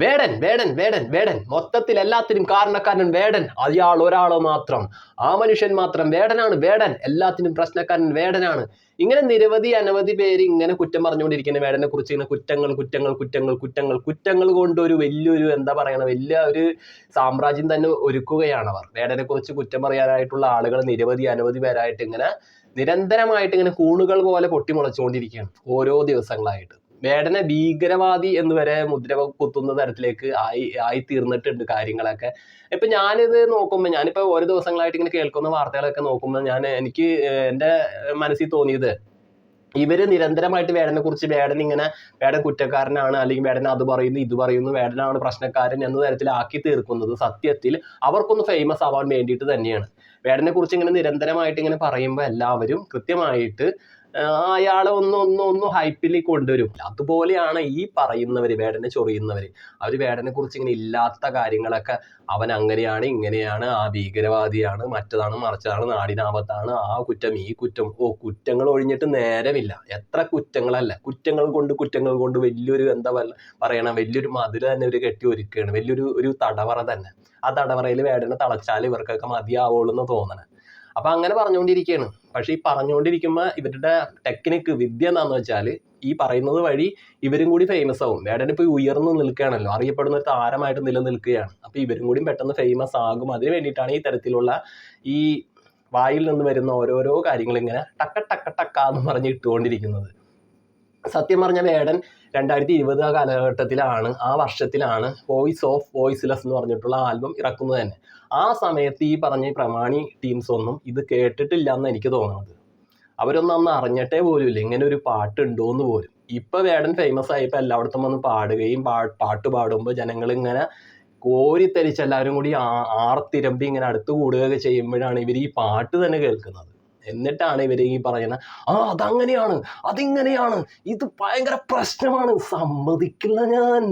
വേടൻ വേടൻ വേടൻ വേടൻ. മൊത്തത്തിൽ എല്ലാത്തിനും കാരണക്കാരൻ വേടൻ. അയാൾ ഒരാളോ മാത്രം. ആ മനുഷ്യൻ മാത്രം വേടനാണ് വേടൻ. എല്ലാത്തിനും പ്രശ്നക്കാരൻ വേടനാണ്. ഇങ്ങനെ നിരവധി അനവധി പേര് ഇങ്ങനെ കുറ്റം പറഞ്ഞുകൊണ്ടിരിക്കുന്ന വേടനെ കുറിച്ച് ഇങ്ങനെ കുറ്റങ്ങൾ കുറ്റങ്ങൾ കുറ്റങ്ങൾ കുറ്റങ്ങൾ കുറ്റങ്ങൾ കൊണ്ട് ഒരു വലിയൊരു എന്താ പറയണ വലിയ ഒരു സാമ്രാജ്യം തന്നെ ഒരുക്കുകയാണ് അവർ. വേടനെ കുറിച്ച് കുറ്റം പറയാനായിട്ടുള്ള ആളുകൾ നിരവധി അനവധി പേരായിട്ട് ഇങ്ങനെ നിരന്തരമായിട്ട് ഇങ്ങനെ കൂണുകൾ പോലെ പൊട്ടിമുളച്ചുകൊണ്ടിരിക്കുകയാണ് ഓരോ ദിവസങ്ങളായിട്ട്. വേടനെ ഭീകരവാദി എന്ന് വരെ മുദ്ര കുത്തുന്ന തരത്തിലേക്ക് ആയി ആയി തീർന്നിട്ടുണ്ട് കാര്യങ്ങളൊക്കെ. ഇപ്പൊ ഞാനിത് നോക്കുമ്പോൾ ഞാനിപ്പോ ഓരോ ദിവസങ്ങളായിട്ട് ഇങ്ങനെ കേൾക്കുന്ന വാർത്തകളൊക്കെ നോക്കുമ്പോൾ ഞാൻ എനിക്ക് എന്റെ മനസ്സിൽ തോന്നിയത് ഇവർ നിരന്തരമായിട്ട് വേടനെ കുറിച്ച് വേടൻ ഇങ്ങനെ വേടൻ കുറ്റക്കാരനാണ് അല്ലെങ്കിൽ വേടൻ അത് പറയുന്നു ഇത് പറയുന്നു വേടനാണ് പ്രശ്നക്കാരൻ എന്ന തരത്തിലാക്കി തീർക്കുന്നത് സത്യത്തിൽ അവർക്കൊന്ന് ഫേമസ് ആവാൻ വേണ്ടിയിട്ട് തന്നെയാണ്. വേടനെ കുറിച്ച് ഇങ്ങനെ നിരന്തരമായിട്ട് ഇങ്ങനെ പറയുമ്പോൾ എല്ലാവരും കൃത്യമായിട്ട് അയാളെ ഒന്ന് ഒന്ന് ഒന്ന് ഹൈപ്പിൽ കൊണ്ടുവരും. അതുപോലെയാണ് ഈ പറയുന്നവര് വേടനെ ചൊറിയുന്നവര്. അവർ വേടനെ കുറിച്ച് ഇങ്ങനെ ഇല്ലാത്ത കാര്യങ്ങളൊക്കെ അവൻ അങ്ങനെയാണ് ഇങ്ങനെയാണ് ആ ഭീകരവാദിയാണ് മറ്റതാണ് മറിച്ചതാണ് നാടിനാപത്താണ് ആ കുറ്റം ഈ കുറ്റം ഓ കുറ്റങ്ങൾ ഒഴിഞ്ഞിട്ട് നേരമില്ല. എത്ര കുറ്റങ്ങളല്ല. കുറ്റങ്ങൾ കൊണ്ട് കുറ്റങ്ങൾ കൊണ്ട് വലിയൊരു എന്താ പറയണ വലിയൊരു മതിൽ തന്നെ ഒരു കെട്ടി ഒരുക്കുകയാണ് വലിയൊരു ഒരു തടവറ തന്നെ. ആ തടവറയിൽ വേടനെ തളച്ചാൽ ഇവർക്കൊക്കെ മതിയാവുള്ളൂ എന്ന് തോന്നണേ. അപ്പൊ അങ്ങനെ പറഞ്ഞുകൊണ്ടിരിക്കുകയാണ് പക്ഷെ ഈ പറഞ്ഞുകൊണ്ടിരിക്കുമ്പോൾ ഇവരുടെ ടെക്നിക്ക് വിദ്യ എന്താന്ന് വെച്ചാൽ ഈ പറയുന്നത് വഴി ഇവരും കൂടി ഫേമസ് ആവും. വേടൻ ഇപ്പോൾ ഉയർന്നു നിൽക്കുകയാണല്ലോ. അറിയപ്പെടുന്ന ഒരു താരമായിട്ട് നിലനിൽക്കുകയാണ്. അപ്പോൾ ഇവരും കൂടി പെട്ടെന്ന് ഫേമസ് ആകും. അതിനു വേണ്ടിയിട്ടാണ് ഈ തരത്തിലുള്ള ഈ വായിൽ നിന്ന് വരുന്ന ഓരോരോ കാര്യങ്ങൾ ഇങ്ങനെ ടക്ക ടക്ക ടക്ക എന്ന് പറഞ്ഞ് ഇട്ടുകൊണ്ടിരിക്കുന്നത്. സത്യം പറഞ്ഞ വേടൻ രണ്ടായിരത്തി ഇരുപത് ആ കാലഘട്ടത്തിലാണ് ആ വർഷത്തിലാണ് വോയിസ് ഓഫ് വോയിസ്ലെസ് എന്ന് പറഞ്ഞിട്ടുള്ള ആൽബം ഇറക്കുന്നത് തന്നെ. ആ സമയത്ത് ഈ പറഞ്ഞ പ്രമാണി ടീംസ് ഒന്നും ഇത് കേട്ടിട്ടില്ല എന്ന് എനിക്ക് തോന്നുന്നത് അവരൊന്നും അന്ന് അറിഞ്ഞിട്ടേ പോലുമില്ല ഇങ്ങനെ ഒരു പാട്ട് ഉണ്ടോന്ന് പോലും. ഇപ്പൊ വേടൻ ഫേമസ് ആയപ്പോൾ എല്ലായിടത്തും വന്ന് പാടുകയും പാട്ട് പാടുമ്പോൾ ജനങ്ങൾ ഇങ്ങനെ കോരിത്തരിച്ച് എല്ലാവരും കൂടി ആർത്തിരമ്പി ഇങ്ങനെ അടുത്ത് കൂടുകയൊക്കെ ചെയ്യുമ്പോഴാണ് ഇവർ ഈ പാട്ട് തന്നെ കേൾക്കുന്നത്. എന്നിട്ടാണ് ഇവർ ഈ പറയുന്ന ആ അതങ്ങനെയാണ് അതിങ്ങനെയാണ് ഇത് ഭയങ്കര പ്രശ്നമാണ് സമ്മതിക്കില്ല ഞാൻ.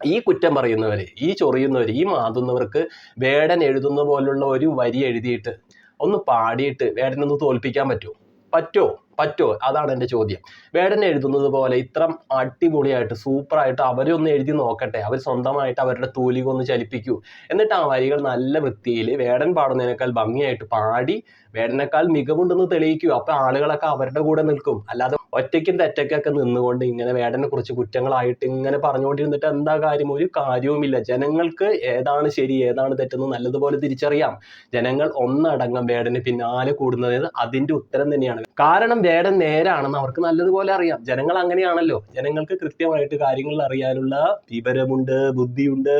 ഈ കുറ്റം പറയുന്നവര് ഈ ചൊറിയുന്നവർ ഈ മാതുന്നവർക്ക് വേടൻ എഴുതുന്ന പോലുള്ള ഒരു വരി എഴുതിയിട്ട് ഒന്ന് പാടിയിട്ട് വേടനൊന്ന് തോൽപ്പിക്കാൻ പറ്റുമോ പറ്റുമോ പറ്റുമോ? അതാണ് എന്റെ ചോദ്യം. വേടൻ എഴുതുന്നത് പോലെ ഇത്ര അടിപൊളിയായിട്ട് സൂപ്പറായിട്ട് അവരെ ഒന്ന് എഴുതി നോക്കട്ടെ. അവർ സ്വന്തമായിട്ട് അവരുടെ തൂലിക ഒന്ന് ചലിപ്പിക്കൂ. എന്നിട്ട് ആ വരികൾ നല്ല വൃത്തിയിൽ വേടൻ പാടുന്നതിനേക്കാൾ ഭംഗിയായിട്ട് പാടി വേടനേക്കാൾ മികവുണ്ടെന്ന് തെളിയിക്കൂ. അപ്പൊ ആളുകളൊക്കെ അവരുടെ കൂടെ നിൽക്കും. അല്ലാതെ ഒറ്റയ്ക്കും തെറ്റയ്ക്കൊക്കെ നിന്നുകൊണ്ട് ഇങ്ങനെ വേടനെ കുറിച്ച് കുറ്റങ്ങളായിട്ട് ഇങ്ങനെ പറഞ്ഞുകൊണ്ടിരുന്നിട്ട് എന്താ കാര്യം? ഒരു കാര്യവുമില്ല. ജനങ്ങൾക്ക് ഏതാണ് ശരി ഏതാണ് തെറ്റെന്ന് നല്ലതുപോലെ തിരിച്ചറിയാം. ജനങ്ങൾ ഒന്നടങ്കം വേടന് പിന്നാലെ കൂടുന്നത് അതിന്റെ ഉത്തരം തന്നെയാണ്. കാരണം വേടൻ നേരാണെന്ന് അവർക്ക് നല്ലതുപോലെ അറിയാം. ജനങ്ങൾ അങ്ങനെയാണല്ലോ. ജനങ്ങൾക്ക് കൃത്യമായിട്ട് കാര്യങ്ങൾ അറിയാനുള്ള വിവരമുണ്ട് ബുദ്ധിയുണ്ട്.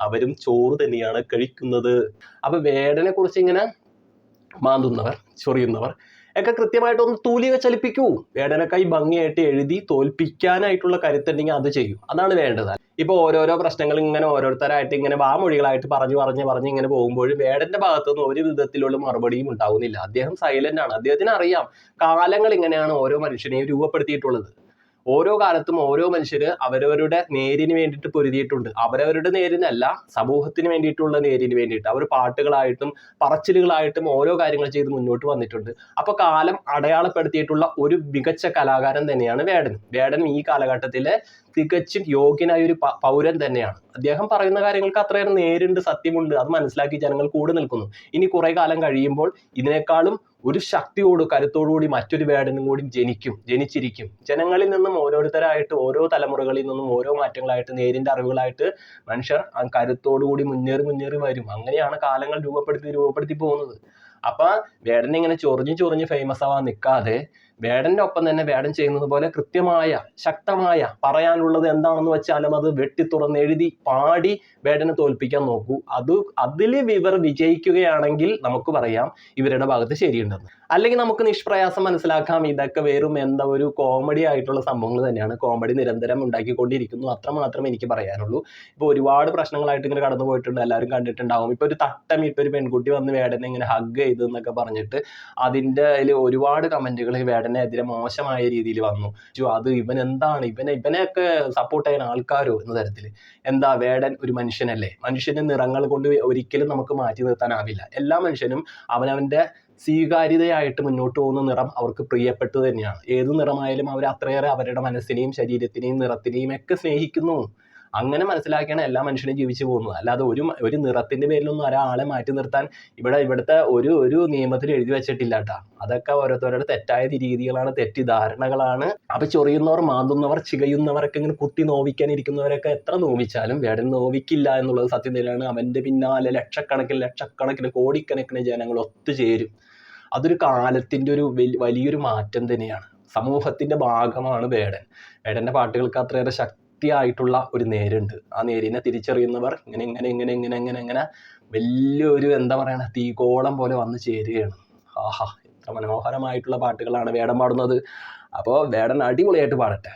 അവരും ചോറ് തന്നെയാണ് കഴിക്കുന്നത്. അപ്പൊ വേടനെ കുറിച്ച് ഇങ്ങനെ മാന്തുന്നവർ ചൊറിയുന്നവർ ഒക്കെ കൃത്യമായിട്ട് ഒന്ന് തൂലിക ചലിപ്പിക്കൂ. വേടനക്കായി ഭംഗിയായിട്ട് എഴുതി തോൽപ്പിക്കാനായിട്ടുള്ള കരുത്തുണ്ടെങ്കിൽ അത് ചെയ്യൂ. അതാണ് വേണ്ടത്. ഇപ്പൊ ഓരോരോ പ്രശ്നങ്ങൾ ഇങ്ങനെ ഓരോരുത്തരായിട്ട് ഇങ്ങനെ വാമൊഴികളായിട്ട് പറഞ്ഞു പറഞ്ഞ് പറഞ്ഞ് ഇങ്ങനെ പോകുമ്പോൾ വേടന്റെ ഭാഗത്തുനിന്ന് ഒരു വിധത്തിലുള്ള മറുപടിയും ഉണ്ടാവുന്നില്ല. അദ്ദേഹം സൈലന്റ് ആണ്. അദ്ദേഹത്തിന് അറിയാം കാലങ്ങൾ ഇങ്ങനെയാണ് ഓരോ മനുഷ്യനെയും രൂപപ്പെടുത്തിയിട്ടുള്ളത്. ഓരോ കാലത്തും ഓരോ മനുഷ്യര് അവരവരുടെ നേരിന് വേണ്ടിയിട്ട് പൊരുതിയിട്ടുണ്ട്. അവരവരുടെ നേരിനല്ല സമൂഹത്തിന് വേണ്ടിയിട്ടുള്ള നേരിന് വേണ്ടിയിട്ട്. അവർ പാട്ടുകളായിട്ടും പറച്ചിലുകളായിട്ടും ഓരോ കാര്യങ്ങൾ ചെയ്ത് മുന്നോട്ട് വന്നിട്ടുണ്ട്. അപ്പോൾ കാലം അടയാളപ്പെടുത്തിയിട്ടുള്ള ഒരു മികച്ച കലാകാരൻ തന്നെയാണ് വേടൻ വേടൻ ഈ കാലഘട്ടത്തിലെ തികച്ചും യോഗ്യനായ ഒരു പൗരൻ തന്നെയാണ്. അദ്ദേഹം പറയുന്ന കാര്യങ്ങൾക്ക് അത്രയേറെ നേരുണ്ട് സത്യമുണ്ട്. അത് മനസ്സിലാക്കി ജനങ്ങൾ കൂടെ നിൽക്കുന്നു. ഇനി കുറെ കാലം കഴിയുമ്പോൾ ഇതിനേക്കാളും ഒരു ശക്തിയോട് കരുത്തോടുകൂടി മറ്റൊരു വേടനും കൂടി ജനിക്കും ജനിച്ചിരിക്കും. ജനങ്ങളിൽ നിന്നും ഓരോരുത്തരായിട്ട് ഓരോ തലമുറകളിൽ നിന്നും ഓരോ മാറ്റങ്ങളായിട്ട് നേരിന്റെ അറിവുകളായിട്ട് മനുഷ്യർ കരുത്തോടുകൂടി മുന്നേറി മുന്നേറി വരും. അങ്ങനെയാണ് കാലങ്ങൾ രൂപപ്പെടുത്തി രൂപപ്പെടുത്തി പോകുന്നത്. അപ്പം വേടൻ ഇങ്ങനെ ചൊറിഞ്ഞ് ചൊറിഞ്ഞ് ഫേമസ് ആവാൻ നിൽക്കാതെ വേടന്റെ ഒപ്പം തന്നെ വേടൻ ചെയ്യുന്നത് പോലെ കൃത്യമായ ശക്തമായ പറയാനുള്ളത് എന്താണെന്ന് വെച്ചാലും അത് വെട്ടി തുറന്ന് എഴുതി പാടി വേടനെ തോൽപ്പിക്കാൻ നോക്കൂ. അത് അതിൽ ഇവർ വിജയിക്കുകയാണെങ്കിൽ നമുക്ക് പറയാം ഇവരുടെ ഭാഗത്ത് ശരിയുണ്ടെന്ന്. അല്ലെങ്കിൽ നമുക്ക് നിഷ്പ്രയാസം മനസ്സിലാക്കാം. ഇതൊക്കെ വെറും എന്താ ഒരു കോമഡി ആയിട്ടുള്ള സംഭവങ്ങൾ തന്നെയാണ്. കോമഡി നിരന്തരം ഉണ്ടാക്കിക്കൊണ്ടിരിക്കുന്നു. അത്രമാത്രം എനിക്ക് പറയാനുള്ളൂ. ഇപ്പൊ ഒരുപാട് പ്രശ്നങ്ങളായിട്ട് ഇങ്ങനെ കടന്നു പോയിട്ടുണ്ട്. എല്ലാവരും കണ്ടിട്ടുണ്ടാവും. ഇപ്പൊ ഒരു തട്ടം ഇപ്പൊ ഒരു പെൺകുട്ടി വന്ന് വേടനെ ഇങ്ങനെ ഹഗ് ചെയ്തു എന്നൊക്കെ പറഞ്ഞിട്ട് അതിന്റെ അതിൽ ഒരുപാട് കമന്റുകൾ വേടനെ വേടനെതിരെ മോശമായ രീതിയിൽ വന്നു. അത് ഇവൻ എന്താണ്? ഇവനെ ഒക്കെ സപ്പോർട്ട് ചെയ്യാൻ ആൾക്കാരോ എന്ന തരത്തിൽ എന്താ വേടൻ ഒരു മനുഷ്യനല്ലേ? മനുഷ്യന്റെ നിറങ്ങൾ കൊണ്ട് ഒരിക്കലും നമുക്ക് മാറ്റി നിർത്താനാവില്ല. എല്ലാ മനുഷ്യനും അവനവന്റെ സ്വീകാര്യതയായിട്ട് മുന്നോട്ട് പോകുന്ന നിറം അവർക്ക് പ്രിയപ്പെട്ടു തന്നെയാണ്. ഏത് നിറമായാലും അവർ അത്രയേറെ അവരുടെ മനസ്സിനെയും ശരീരത്തിനെയും നിറത്തിനെയും ഒക്കെ സ്നേഹിക്കുന്നു. അങ്ങനെ മനസ്സിലാക്കിയാണ് എല്ലാ മനുഷ്യനും ജീവിച്ചു പോകുന്നത്. അല്ലാതെ ഒരു ഒരു നിറത്തിന്റെ പേരിലൊന്നും ഒരാളെ മാറ്റി നിർത്താൻ ഇവിടെ ഇവിടുത്തെ ഒരു ഒരു നിയമത്തിൽ എഴുതി വെച്ചിട്ടില്ല കേട്ടാ അതൊക്കെ ഓരോരുത്തരുടെ തെറ്റായ രീതികളാണ് തെറ്റിദ്ധാരണകളാണ്. അപ്പൊ ചൊറിയുന്നവർ മാന്തുന്നവർ ചികയുന്നവരൊക്കെ ഇങ്ങനെ കുത്തി നോവിക്കാൻ ഇരിക്കുന്നവരൊക്കെ എത്ര നോവിച്ചാലും വേടൻ നോവിക്കില്ല എന്നുള്ളത് സത്യം തന്നെയാണ്. പിന്നാലെ ലക്ഷക്കണക്കിന് ലക്ഷക്കണക്കിന് കോടിക്കണക്കിന് ജനങ്ങൾ ഒത്തുചേരും. അതൊരു കാലത്തിന്റെ ഒരു വലിയൊരു മാറ്റം തന്നെയാണ്. സമൂഹത്തിന്റെ ഭാഗമാണ് വേടൻ. വേടന്റെ പാട്ടുകൾക്ക് അത്രയേറെ ശക്തിയായിട്ടുള്ള ഒരു നേരുണ്ട്. ആ നേരിനെ തിരിച്ചറിയുന്നവർ ഇങ്ങനെ ഇങ്ങനെ ഇങ്ങനെ ഇങ്ങനെ ഇങ്ങനെ ഇങ്ങനെ വലിയൊരു എന്താ പറയണ തീകോളം പോലെ വന്നു ചേരുകയാണ്. ആഹാ എത്ര മനോഹരമായിട്ടുള്ള പാട്ടുകളാണ് വേടം പാടുന്നത്. അപ്പോൾ വേടൻ അടിപൊളിയായിട്ട് പാടട്ടെ.